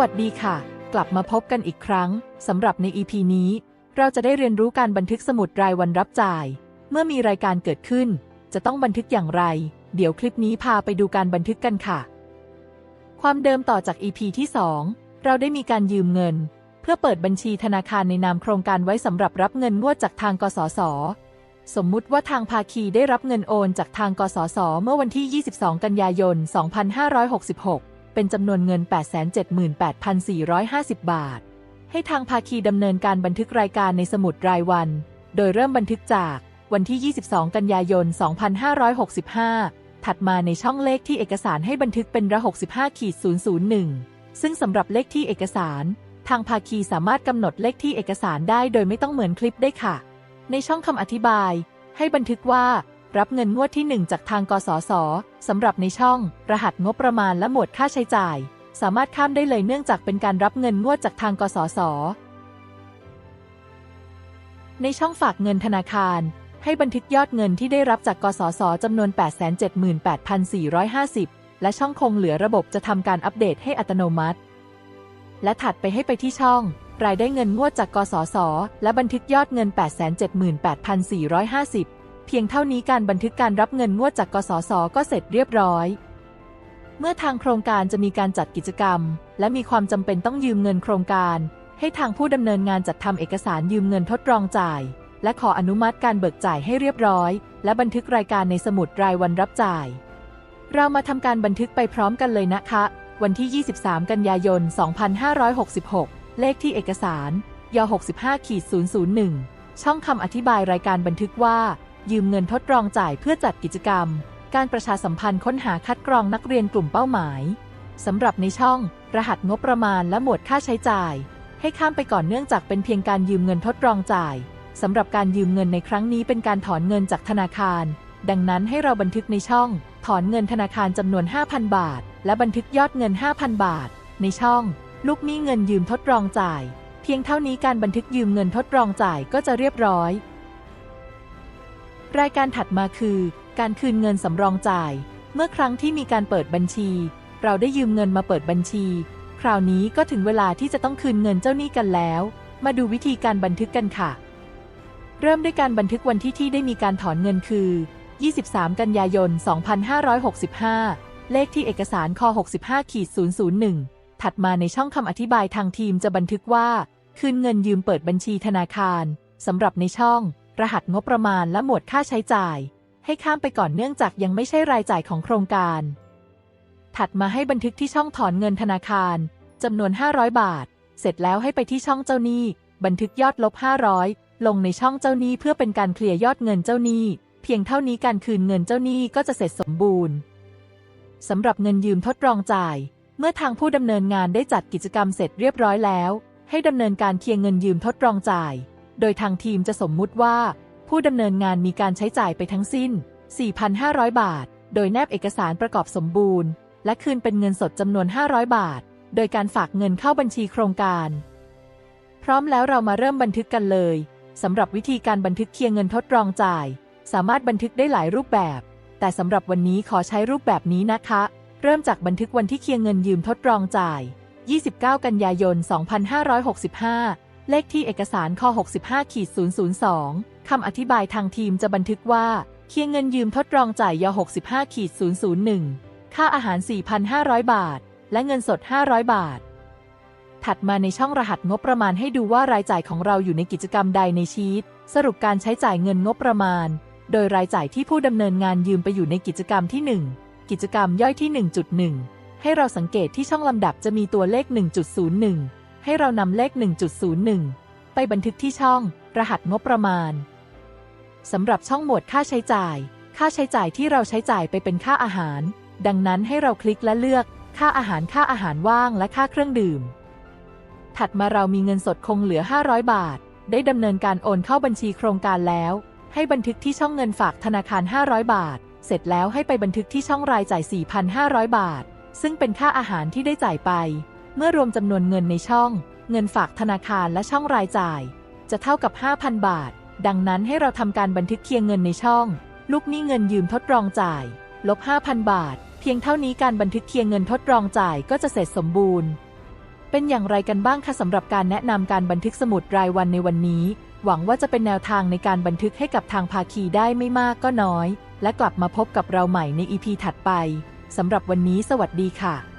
วัสดีค่ะ กลับมาพบกันอีกครั้งสำหรับใน EP นี้ เราจะได้เรียนรู้การบันทึกสมุดรายวันรับจ่าย เมื่อมีรายการเกิดขึ้น จะต้องบันทึกอย่างไร เดี๋ยวคลิปนี้พาไปดูการบันทึกกันค่ะ ความเดิมต่อจาก EP ที่ 2 เราได้มีการยืมเงิน เพื่อเปิดบัญชีธนาคารในนามโครงการไว้สำหรับรับเงินงวดจากทางกสศสมมุติว่าทางภาคีได้รับเงินโอนจากทางกสศเมื่อวันที่ 22 กันยายน 2566 เป็นจำนวนเงิน 878,450 บาท ให้ทางภาคีดำเนินการบันทึกรายการในสมุดรายวัน โดยเริ่มบันทึกจากวันที่ 22 กันยายน 2565 ถัดมาในช่องเลขที่เอกสารให้บันทึกเป็นระ65ขีด001 ซึ่งสำหรับเลขที่เอกสาร ทางภาคีสามารถกำหนดเลขที่เอกสารได้โดยไม่ต้องเหมือนคลิปได้ค่ะ ในช่องคำอธิบาย ให้บันทึกว่า รับเงินงวดที่ 1 จากทางกสศสำหรับในช่อง รหัสงบประมาณและหมวดค่าใช้จ่าย สามารถข้ามได้เลยเนื่องจากเป็นการรับเงินงวดจากทางกสศในช่องฝากเงินธนาคาร ให้บันทึกยอดเงินที่ได้รับจากกสศจำนวน 878,450 และช่องคงเหลือระบบจะทำการอัปเดตให้อัตโนมัติ และถัดไปให้ไปที่ช่อง รายได้เงินงวดจากกสศและบันทึกยอดเงิน 878,450 เพียงเท่านี้การบันทึกการรับเงินงวดจากกสศก็เสร็จเรียบร้อย เมื่อทางโครงการจะมีการจัดกิจกรรม และมีความจำเป็นต้องยืมเงินโครงการ ให้ทางผู้ดำเนินงานจัดทำเอกสารยืมเงินทดลองจ่าย และขออนุมัติการเบิกจ่ายให้เรียบร้อย และบันทึกรายการในสมุดรายวันรับจ่าย เรามาทำการบันทึกไปพร้อมกันเลยนะคะ วันที่ 23 กันยายน 2566 เลขที่เอกสารย65ขีด001 ช่องคำอธิบายรายการบันทึกว่า ยืมเงินทดลองจ่ายเพื่อจัดกิจกรรม การประชาสัมพันธ์ค้นหาคัดกรองนักเรียนกลุ่มเป้าหมายสำหรับในช่อง รหัสงบประมาณและหมวดค่าใช้จ่าย ให้ข้ามไปก่อนเนื่องจากเป็นเพียงการยืมเงินทดลองจ่ายสำหรับการยืมเงินในครั้งนี้เป็นการถอนเงินจากธนาคาร ดังนั้นให้เราบันทึกในช่อง ถอนเงินธนาคารจำนวน 5,000 บาท และบันทึกยอดเงิน 5,000 บาท ในช่อง ลูกหนี้เงินยืมทดลองจ่าย เพียงเท่านี้การบันทึกยืมเงินทดลองจ่ายก็จะเรียบร้อย รายการถัดมาคือ การคืนเงินสำรองจ่าย เมื่อครั้งที่มีการเปิดบัญชี เราได้ยืมเงินมาเปิดบัญชี คราวนี้ก็ถึงเวลาที่จะต้องคืนเงินเจ้าหนี้กันแล้ว มาดูวิธีการบันทึกกันค่ะ เริ่มด้วยการบันทึกวันที่ที่ได้มีการถอนเงินคือ 23 กันยายน 2565 เลขที่เอกสารค65ขีด001 ถัดมาในช่องคำอธิบายทางทีมจะบันทึกว่า คืนเงินยืมเปิดบัญชีธนาคารสำหรับในช่อง รหัสงบประมาณและหมวดค่าใช้จ่าย ให้ข้ามไปก่อนเนื่องจากยังไม่ใช่รายจ่ายของโครงการ ถัดมาให้บันทึกที่ช่องถอนเงินธนาคารจำนวน 500 บาท เสร็จแล้วให้ไปที่ช่องเจ้าหนี้ บันทึกยอดลบ 500 ลงในช่องเจ้าหนี้เพื่อเป็นการเคลียร์ยอดเงินเจ้าหนี้ เพียงเท่านี้การคืนเงินเจ้าหนี้ก็จะเสร็จสมบูรณ์สำหรับเงินยืมทดลองจ่าย เมื่อทางผู้ดำเนินงานได้จัดกิจกรรมเสร็จเรียบร้อยแล้ว ให้ดำเนินการเคลียร์เงินยืมทดลองจ่าย โดยทางทีมจะสมมุติว่า ผู้ดำเนินงานมีการใช้จ่ายไปทั้งสิ้น 4,500 บาท โดยแนบเอกสารประกอบสมบูรณ์ และคืนเป็นเงินสดจำนวน 500 บาท โดยการฝากเงินเข้าบัญชีโครงการ พร้อมแล้วเรามาเริ่มบันทึกกันเลยสำหรับวิธีการบันทึกเคียร์เงินทดลองจ่าย สามารถบันทึกได้หลายรูปแบบ แต่สำหรับวันนี้ขอใช้รูปแบบนี้นะคะ เริ่มจากบันทึกวันที่เคียร์เงินยืมทดลองจ่าย 29 กันยายน 2565 เลขที่เอกสารค65ขีด002 คำอธิบายทางทีมจะบันทึกว่า เคียร์เงินยืมทดลองจ่ายย65ขีด001 ค่าอาหาร 4,500 บาท และเงินสด 500 บาท ถัดมาในช่องรหัสงบประมาณให้ดูว่ารายจ่ายของเราอยู่ในกิจกรรมใดในชีต สรุปการใช้จ่ายเงินงบประมาณ โดยรายจ่ายที่ผู้ดำเนินงานยืมไปอยู่ในกิจกรรมที่ 1 กิจกรรมย่อยที่ 1.1 ให้เราสังเกตที่ช่องลำดับจะมีตัวเลข 1.01 ให้เรานำเลข 1.01 ไปบันทึกที่ช่อง รหัสงบประมาณสำหรับช่องหมวดค่าใช้จ่าย ค่าใช้จ่ายที่เราใช้จ่ายไปเป็นค่าอาหาร ดังนั้นให้เราคลิกและเลือก ค่าอาหารค่าอาหารว่างและค่าเครื่องดื่ม ถัดมาเรามีเงินสดคงเหลือ 500 บาท ได้ดำเนินการโอนเข้าบัญชีโครงการแล้ว ให้บันทึกที่ช่องเงินฝากธนาคาร 500 บาท เสร็จแล้วให้ไปบันทึกที่ช่องรายจ่าย 4,500 บาท ซึ่งเป็นค่าอาหารที่ได้จ่ายไป เมื่อรวมจำนวนเงินในช่อง เงินฝากธนาคารและช่องรายจ่าย จะเท่ากับ 5,000 บาท ดังนั้นให้เราทำการบันทึกเคียงเงินในช่อง ลูกหนี้เงินยืมทดลองจ่าย ลบ 5,000 บาท เพียงเท่านี้การบันทึกเคียงเงินทดลองจ่ายก็จะเสร็จสมบูรณ์ เป็นอย่างไรกันบ้างคะสำหรับการแนะนำการบันทึกสมุดรายวันในวันนี้ หวังว่าจะเป็นแนวทางในการบันทึกให้กับทางภาคีได้ไม่มากก็น้อย และกลับมาพบกับเราใหม่ในอีพีถัดไปสำหรับวันนี้สวัสดีค่ะ